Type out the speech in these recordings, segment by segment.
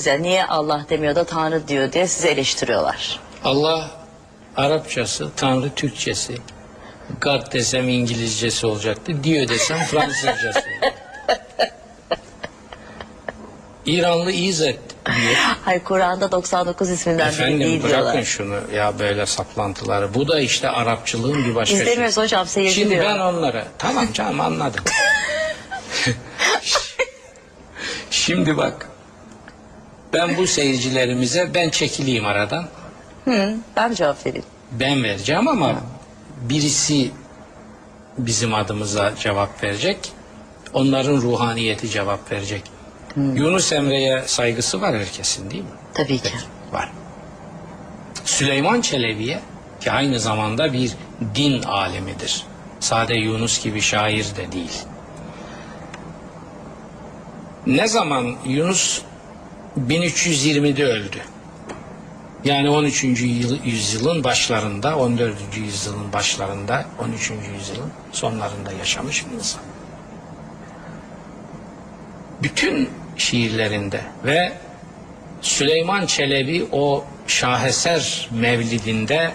Size niye Allah demiyor da Tanrı diyor diye sizi eleştiriyorlar. Allah Arapçası, Tanrı Türkçesi. God desem İngilizcesi olacaktı. Diyor desem Fransızcası. İranlı İzzet diyor. Hayır Kur'an'da 99 isminden biri Efendim değil bırakın diyorlar. şunu ya böyle saplantıları. Bu da işte Arapçılığın bir başka Biz demiyoruz şeyi. hocam seyirci Şimdi diyor. ben onlara tamam canım anladım. Şimdi bak ben bu seyircilerimize ben çekileyim aradan. Hı, ben cevap vereyim. Ben vereceğim ama birisi bizim adımıza cevap verecek. Onların ruhaniyeti cevap verecek. Yunus Emre'ye saygısı var herkesin değil mi? Tabii ki. Var. Süleyman Çelebi'ye ki aynı zamanda bir din alemidir. Sade Yunus gibi şair de değil. Ne zaman Yunus 1320'de öldü. Yani 13. yıl- yüzyılın başlarında, 14. yüzyılın başlarında, 13. yüzyılın sonlarında yaşamış bir insan. Bütün şiirlerinde ve Süleyman Çelebi o şaheser mevlidinde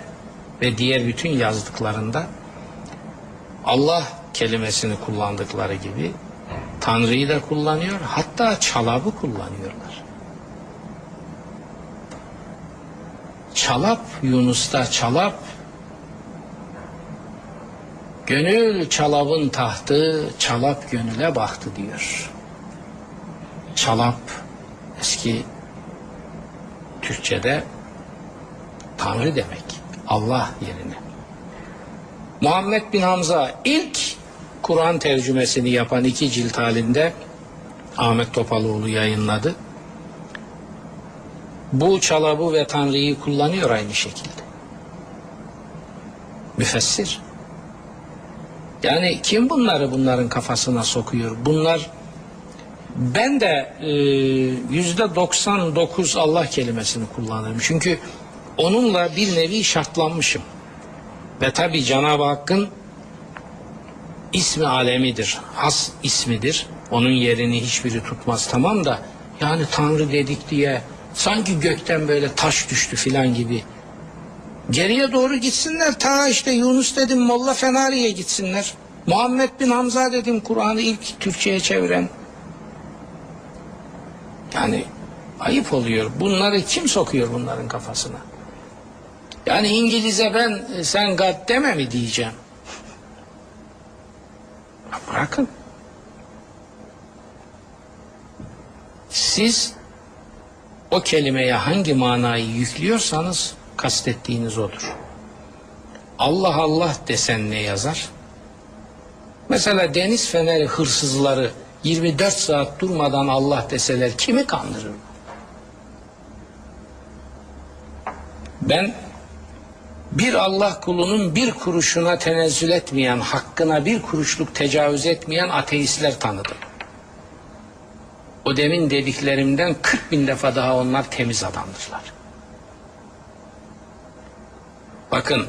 ve diğer bütün yazdıklarında Allah kelimesini kullandıkları gibi Tanrı'yı da kullanıyor, hatta çalabı kullanıyorlar. Çalap Yunus'ta çalap Gönül çalabın tahtı, çalap gönüle baktı diyor. Çalap eski Türkçe'de Tanrı demek. Allah yerine. Muhammed bin Hamza ilk Kur'an tercümesini yapan iki cilt halinde Ahmet Topaloğlu yayınladı. Bu çalabı ve Tanrı'yı kullanıyor aynı şekilde. Müfessir. Yani kim bunları bunların kafasına sokuyor? Bunlar ben de e, yüzde 99 Allah kelimesini kullanırım. Çünkü onunla bir nevi şartlanmışım. Ve tabi Cenab-ı Hakk'ın ismi alemidir. Has ismidir. Onun yerini hiçbiri tutmaz tamam da yani Tanrı dedik diye sanki gökten böyle taş düştü filan gibi. Geriye doğru gitsinler. Ta işte Yunus dedim Molla Fenari'ye gitsinler. Muhammed bin Hamza dedim Kur'an'ı ilk Türkçe'ye çeviren. Yani ayıp oluyor. Bunları kim sokuyor bunların kafasına? Yani İngiliz'e ben e, sen God deme mi diyeceğim? Ya Bırakın. Siz o kelimeye hangi manayı yüklüyorsanız kastettiğiniz odur. Allah Allah desen ne yazar? Mesela deniz feneri hırsızları 24 saat durmadan Allah deseler kimi kandırır? Ben bir Allah kulunun bir kuruşuna tenezzül etmeyen, hakkına bir kuruşluk tecavüz etmeyen ateistler tanıdım. O demin dediklerimden 40 bin defa daha onlar temiz adamdırlar. Bakın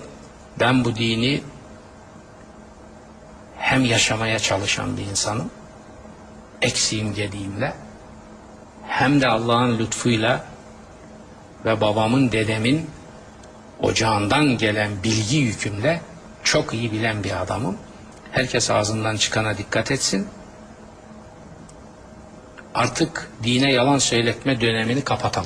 ben bu dini hem yaşamaya çalışan bir insanım, eksiğim gediğimle, hem de Allah'ın lütfuyla ve babamın, dedemin ocağından gelen bilgi yükümle çok iyi bilen bir adamım. Herkes ağzından çıkana dikkat etsin. Artık dine yalan söyletme dönemini kapatalım.